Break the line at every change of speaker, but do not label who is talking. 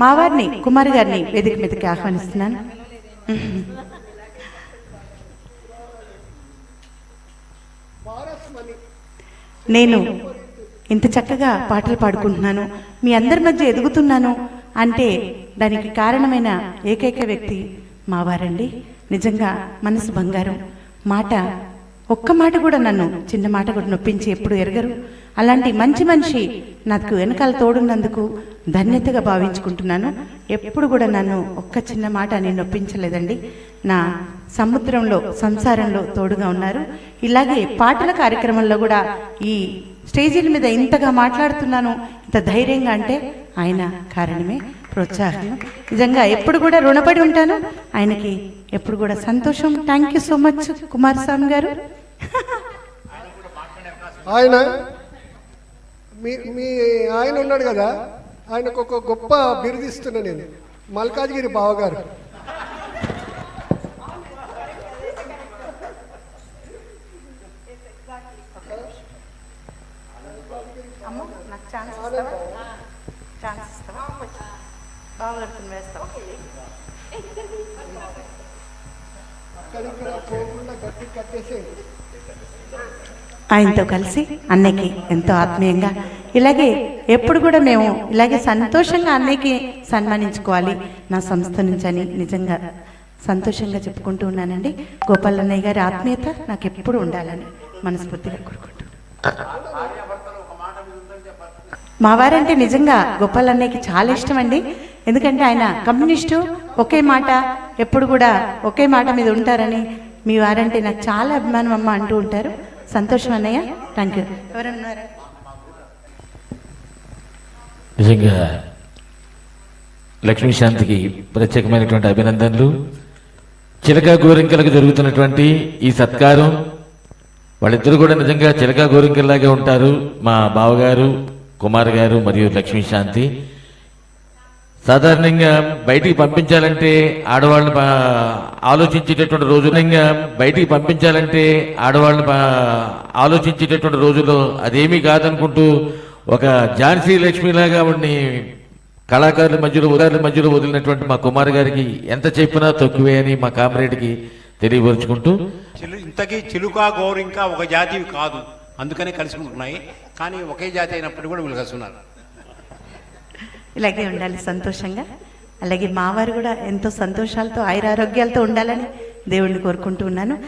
మా వారిని కుమారి గారిని వేదిక మీదకి ఆహ్వానిస్తున్నాను. నేను ఇంత చక్కగా పాటలు పాడుకుంటున్నాను. మీ అందరి మధ్య ఎదుగుతున్నాను అంటే దానికి కారణమైన ఏకైక వ్యక్తి మావారండి. నిజంగా మనసు బంగారం. మాట ఒక్క మాట కూడా నన్ను చిన్న మాట కూడా నొప్పించి ఎప్పుడు ఎరగరు. అలాంటి మంచి మనిషి నాకు వెనకాల తోడున్నందుకు ధన్యతగా భావించుకుంటున్నాను. ఎప్పుడు కూడా నన్ను ఒక్క చిన్న మాట నేను నొప్పించలేదండి. నా సముద్రంలో సంసారంలో తోడుగా ఉన్నారు. ఇలాగే పాటల కార్యక్రమంలో కూడా ఈ స్టేజీల మీద ఇంతగా మాట్లాడుతున్నాను ఇంత ధైర్యంగా అంటే ఆయన కారణమే ప్రోత్సాహం. నిజంగా ఎప్పుడు కూడా రుణపడి ఉంటాను. ఆయనకి ఎప్పుడు కూడా సంతోషం. Thank you so much Kumaraswamy garu.
ఆయన మీ మీ ఆయన ఉన్నాడు కదా ఆయనకు ఒక గొప్ప బిరుదిస్తున్నా నేను మల్కాజ్గిరి బావగారు.
ఛాన్స్ ఇస్తావా? ఛాన్స్ ఇస్తావా? బాగా వేస్తావా? ఆయనతో కలిసి అన్నయ్యకి ఎంతో ఆత్మీయంగా ఇలాగే ఎప్పుడు కూడా మేము ఇలాగే సంతోషంగా అన్నయ్యకి సన్మానించుకోవాలి. నా సంస్థ నుంచి అని నిజంగా సంతోషంగా చెప్పుకుంటూ ఉన్నానండి. గోపాల్ అన్నయ్య గారి ఆత్మీయత నాకు ఎప్పుడు ఉండాలని మనస్ఫూర్తిగా కోరుకుంటున్నాను మా వారంటే నిజంగా గోపాల్ అన్నయ్యకి చాలా ఇష్టం అండి ఎందుకంటే ఆయన కమ్యూనిస్టు ఒకే మాట ఎప్పుడు కూడా ఒకే మాట మీద ఉంటారని మీ వారంటే నాకు చాలా అభిమానం అమ్మ అంటూ ఉంటారు. సంతోషం అన్నయ్య. థ్యాంక్ యూ
నిజంగా లక్ష్మీశాంతికి ప్రత్యేకమైనటువంటి అభినందనలు. చిలక గోరింకలకు జరుగుతున్నటువంటి ఈ సత్కారం వాళ్ళిద్దరు కూడా నిజంగా చిలక గోరింకల్లాగే ఉంటారు. మా బావగారు కుమార్ గారు మరియు లక్ష్మీశాంతి సాధారణంగా బయటికి పంపించాలంటే ఆడవాళ్ళని ఆలోచించేటటువంటి రోజునంగా బయటికి పంపించాలంటే ఆడవాళ్ళని ఆలోచించేటటువంటి రోజుల్లో అదేమీ కాదనుకుంటూ ఒక ఝాన్సీ లక్ష్మిలాగా ఆవిడ్ని కళాకారుల మధ్యలో ఉదారుల మధ్యలో వదిలినటువంటి మా కుమార్ గారికి ఎంత చెప్పినా తక్కువే అని మా కామరేడ్కి తెలియపరుచుకుంటూ
చిలు ఇంతకీ చిలుక గోరింక ఒక జాతివి కాదు. అందుకనే కలిసి ఉంటున్నాయి. కానీ ఒకే జాతి అయినప్పుడు కూడా వీళ్ళు కలిసి ఉన్నారు.
ఇలాగే ఉండాలి సంతోషంగా. అలాగే మావారు కూడా ఎంతో సంతోషాలతో ఆయురారోగ్యాలతో ఉండాలని దేవుణ్ణి కోరుకుంటూ ఉన్నాను.